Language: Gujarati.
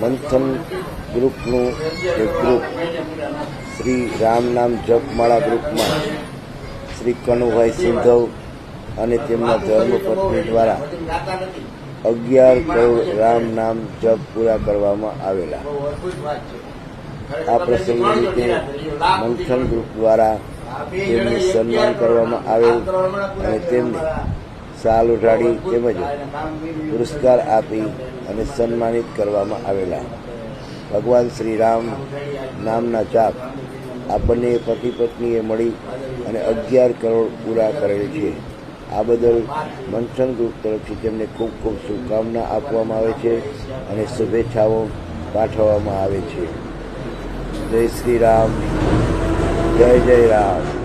મંથન ગ્રુપનું એક ગ્રુપ. શ્રી રામ નામ જપમાળા ગ્રુપમાં શ્રી કનુભાઈ સિંધવ અને તેમના ધર્મપત્ની દ્વારા અગિયાર કરોડ રામ નામ જપ પૂરા કરવામાં આવેલા. આ પ્રસંગ રીતે મંથન ગ્રુપ દ્વારા તેમને સન્માન કરવામાં આવેલ અને તેમને શાલ ઉઢાડી તેમજ પુરસ્કાર આપી અને સન્માનિત કરવામાં આવેલા. ભગવાન શ્રી રામ નામના ચાપ આપણને પતિ પત્નીએ મળી અને અગિયાર કરોડ પૂરા કરેલ છે. આ બદલ મંથન ગ્રુપ તરફથી તેમને ખૂબ ખૂબ શુભકામના આપવામાં આવે છે અને શુભેચ્છાઓ પાઠવવામાં આવે છે. જય શ્રી રામ. જય જય રામ.